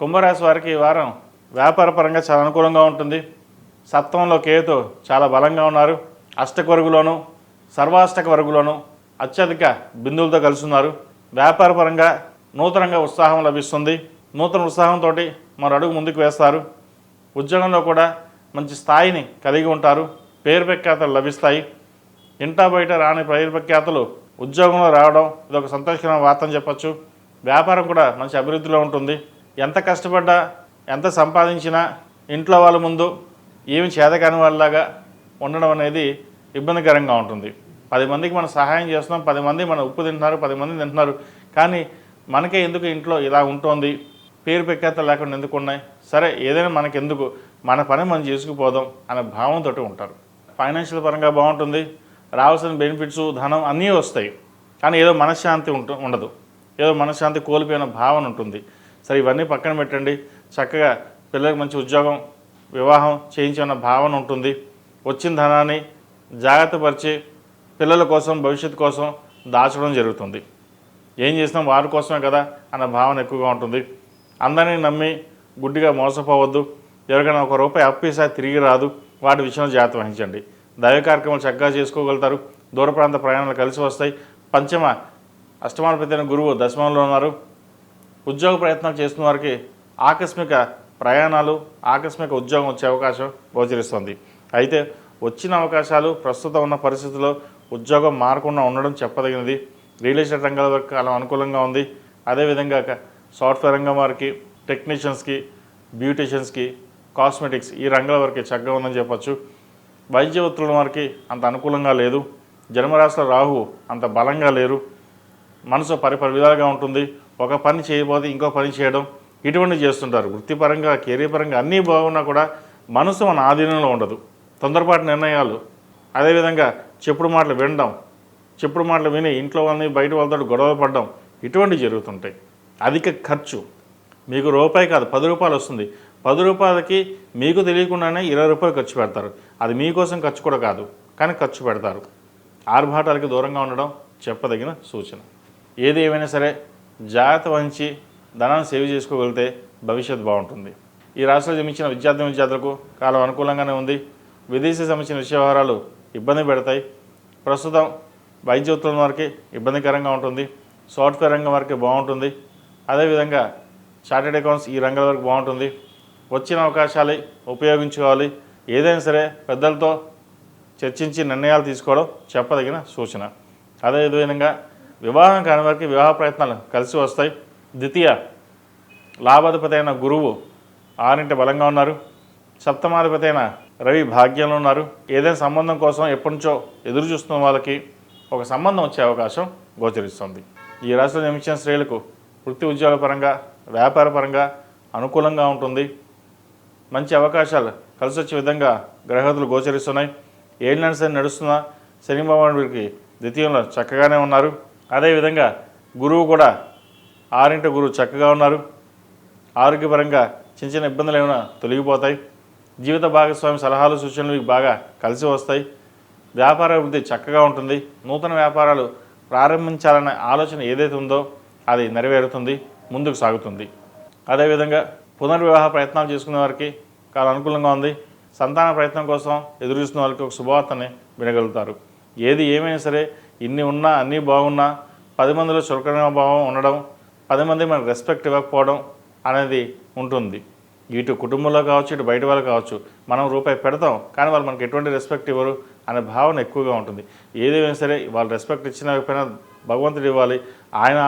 కుంభరాశి వారికి ఈ వారం వ్యాపారపరంగా చాలా అనుకూలంగా ఉంటుంది. సప్తమంలో కేతు చాలా బలంగా ఉన్నారు. అష్టక వరుగులోను సర్వాష్టక వరుగులోను అత్యధిక బిందువులతో కలిసి ఉన్నారు నూతనంగా ఉత్సాహం లభిస్తుంది. నూతన ఉత్సాహంతో మరో అడుగు ముందుకు వేస్తారు. ఉద్యోగంలో కూడా మంచి స్థాయిని కలిగి ఉంటారు. పేరు ప్రఖ్యాతలు లభిస్తాయి. ఇంటా బయట రాని పేరు ప్రఖ్యాతలు ఉద్యోగంలో రావడం ఇది ఒక సంతోషకరమైన వార్త అని చెప్పొచ్చు. వ్యాపారం కూడా మంచి అభివృద్ధిలో ఉంటుంది. ఎంత కష్టపడ్డా ఎంత సంపాదించినా ఇంట్లో వాళ్ళ ముందు ఏమి చేతకాని వాళ్ళలాగా ఉండడం అనేది ఇబ్బందికరంగా ఉంటుంది. పది మందికి మనం సహాయం చేస్తున్నాం పది మంది మనం ఉప్పు తింటున్నారు పది మంది తింటున్నారు. కానీ మనకే ఎందుకు ఇంట్లో ఇలా ఉంటుంది? పేరు పెక్కేత లేకుండా ఎందుకు ఉన్నాయి? సరే ఏదైనా మనకెందుకు? మన పని మనం చేసుకుపోదాం అనే భావంతో ఉంటారు. ఫైనాన్షియల్ పరంగా బాగుంటుంది. రావాల్సిన బెనిఫిట్స్ ధనం అన్నీ వస్తాయి. కానీ ఏదో మనశ్శాంతి ఉంటు ఉండదు. ఏదో మనశ్శాంతి కోల్పోయిన భావన ఉంటుంది. సరే ఇవన్నీ పక్కన పెట్టండి. చక్కగా పిల్లలకు మంచి ఉద్యోగం వివాహం చేయించిన భావన ఉంటుంది. వచ్చిన ధనాన్ని జాగ్రత్తపరిచి పిల్లల కోసం భవిష్యత్తు కోసం దాచడం జరుగుతుంది. ఏం చేసినా వారి కోసమే కదా అన్న భావన ఎక్కువగా ఉంటుంది. అందరినీ నమ్మి గుడ్డిగా మోసపోవద్దు. ఎవరికైనా ఒక రూపాయి అప్పేసా తిరిగి రాదు. వాటి విషయంలో జాగ్రత్త వహించండి. దైవ కార్యక్రమాలు చక్కగా చేసుకోగలుగుతారు. దూర ప్రాంత ప్రయాణాలు కలిసి వస్తాయి. పంచమ అష్టమాధిపతి అయిన గురువు దశమంలో ఉన్నారు. ఉద్యోగ ప్రయత్నాలు చేస్తున్న వారికి ఆకస్మిక ప్రయాణాలు ఆకస్మిక ఉద్యోగం వచ్చే అవకాశం గోచరిస్తుంది. అయితే వచ్చిన అవకాశాలు ప్రస్తుతం ఉన్న పరిస్థితుల్లో ఉద్యోగం మారకుండా ఉండడం చెప్పదగినది. రియల్ ఎస్టేట్ రంగాల వరకు అలా అనుకూలంగా ఉంది. అదేవిధంగా సాఫ్ట్వేర్ రంగం వారికి టెక్నీషియన్స్కి బ్యూటీషియన్స్కి కాస్మెటిక్స్ ఈ రంగాల వరకు చక్కగా ఉందని చెప్పచ్చు. వైద్య వృత్తుల వారికి అంత అనుకూలంగా లేదు. జన్మరాశిలో రాహు అంత బలంగా లేరు. మనసు పరిపరి విధాలుగా ఉంటుంది. ఒక పని చేయబోతే ఇంకో పని చేయడం ఇటువంటి చేస్తుంటారు. వృత్తిపరంగా కెరీర్ పరంగా అన్నీ బాగున్నా కూడా మనసు మన ఆధీనంలో ఉండదు. తొందరపాటు నిర్ణయాలు. అదేవిధంగా చెప్పుడు మాటలు వినడం. చెప్పుడు మాటలు విని ఇంట్లో వాళ్ళని బయట వాళ్ళతో గొడవ పడడం ఇటువంటివి జరుగుతుంటాయి. అధిక ఖర్చు. మీకు రూపాయి కాదు పది రూపాయలు వస్తుంది. పది రూపాయలకి మీకు తెలియకుండానే ఇరవై రూపాయలు ఖర్చు పెడతారు. అది మీకోసం ఖర్చు కూడా కాదు కానీ ఖర్చు పెడతారు. ఆర్భాటాలకి దూరంగా ఉండడం చెప్పదగిన సూచన. ఏది ఏమైనా సరే జాగ్రత్త వహించి ధనాన్ని సేవ్ చేసుకోగలిగితే భవిష్యత్తు బాగుంటుంది. ఈ రాష్ట్రంలో జమించిన విద్యార్థి విద్యార్థులకు కాలం అనుకూలంగానే ఉంది. విదేశీ సంబంధించిన విషయ వ్యవహారాలు ఇబ్బంది పెడతాయి. ప్రస్తుతం వైద్య ఉత్పత్తుల వారికి ఇబ్బందికరంగా ఉంటుంది. సాఫ్ట్వేర్ రంగం వారికి బాగుంటుంది. అదేవిధంగా చార్టెడ్ అకౌంట్స్ ఈ రంగం వరకు బాగుంటుంది. వచ్చిన అవకాశాలు ఉపయోగించుకోవాలి. ఏదైనా సరే పెద్దలతో చర్చించి నిర్ణయాలు తీసుకోవడం చెప్పదగిన సూచన. అదేవిధంగా వివాహం కాని వారికి వివాహ ప్రయత్నాలు కలిసి వస్తాయి. ద్వితీయ లాభాధిపతి అయిన గురువు ఆరింటి బలంగా ఉన్నారు. సప్తమాధిపతి అయిన రవి భాగ్యంలో ఉన్నారు. ఏదైనా సంబంధం కోసం ఎప్పటి నుంచో ఎదురు చూస్తున్న వాళ్ళకి ఒక సంబంధం వచ్చే అవకాశం గోచరిస్తుంది. ఈ రాశిలో జన్మించిన స్త్రీలకు వృత్తి ఉద్యోగ పరంగా వ్యాపార పరంగా అనుకూలంగా ఉంటుంది. మంచి అవకాశాలు కలిసి వచ్చే విధంగా గ్రహతులు గోచరిస్తున్నాయి. ఏళ్ళ సరే నడుస్తున్న శని వీరికి ద్వితీయంలో చక్కగానే ఉన్నారు. అదేవిధంగా గురువు కూడా ఆరింటి గురువు చక్కగా ఉన్నారు. ఆరోగ్యపరంగా చిన్న చిన్న ఇబ్బందులు ఏమైనా తొలగిపోతాయి. జీవిత భాగస్వామి సలహాలు సూచనలు మీకు బాగా కలిసి వస్తాయి. వ్యాపార అభివృద్ధి చక్కగా ఉంటుంది. నూతన వ్యాపారాలు ప్రారంభించాలనే ఆలోచన ఏదైతే ఉందో అది నెరవేరుతుంది ముందుకు సాగుతుంది. అదేవిధంగా పునర్వివాహ ప్రయత్నాలు చేసుకునే వారికి చాలా అనుకూలంగా ఉంది. సంతాన ప్రయత్నం కోసం ఎదురు చూస్తున్న వాళ్ళకి ఒక శుభవార్తని వినగలుగుతారు. ఏది ఏమైనా సరే ఇన్ని ఉన్నా అన్నీ బాగున్నా పది మందిలో చులకన భావం ఉండడం పది మంది మనకు రెస్పెక్ట్ ఇవ్వకపోవడం అనేది ఉంటుంది. ఇటు కుటుంబంలో కావచ్చు ఇటు బయట వాళ్ళు కావచ్చు మనం రూపాయి పెడతాం కానీ వాళ్ళు మనకి ఎటువంటి రెస్పెక్ట్ ఇవ్వరు అనే భావన ఎక్కువగా ఉంటుంది. ఏదేమైనా సరే వాళ్ళు రెస్పెక్ట్ ఇచ్చినా పైన భగవంతుడు ఇవ్వాలి ఆయన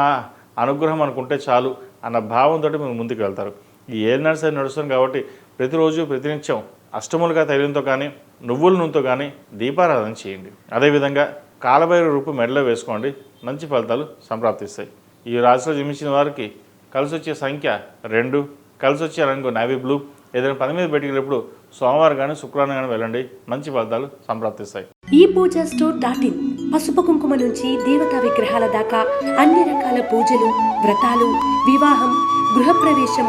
అనుగ్రహం అనుకుంటే చాలు అన్న భావంతో మీరు ముందుకు వెళ్తారు. ఈ ఏలినాడు సరే నడుస్తుంది కాబట్టి ప్రతిరోజు ప్రతినిత్యం అష్టములుగా తైలంతో కానీ నువ్వుల నూనెతో కానీ దీపారాధన చేయండి. అదేవిధంగా కాలభైర రూపు మెడలో వేసుకోండి. మంచి ఫలితాలు సంప్రాప్తిస్తాయి. ఈ రాశిలో జన్మించిన వారికి కలిసి వచ్చే సంఖ్య రెండు. కలిసి వచ్చే రంగు నావీ బ్లూ ఏదైనా పని మీద పెట్టుకునేటప్పుడు సోమవారం కానీ శుక్రవారం కానీ వెళ్ళండి. మంచి ఫలితాలు సంప్రాప్తిస్తాయి. ఈ పూజ స్టోర్ డాట్ ఇన్. పసుపు కుంకుమ నుంచి దేవతా విగ్రహాల దాకా అన్ని రకాల పూజలు వ్రతాలు వివాహం గృహప్రవేశం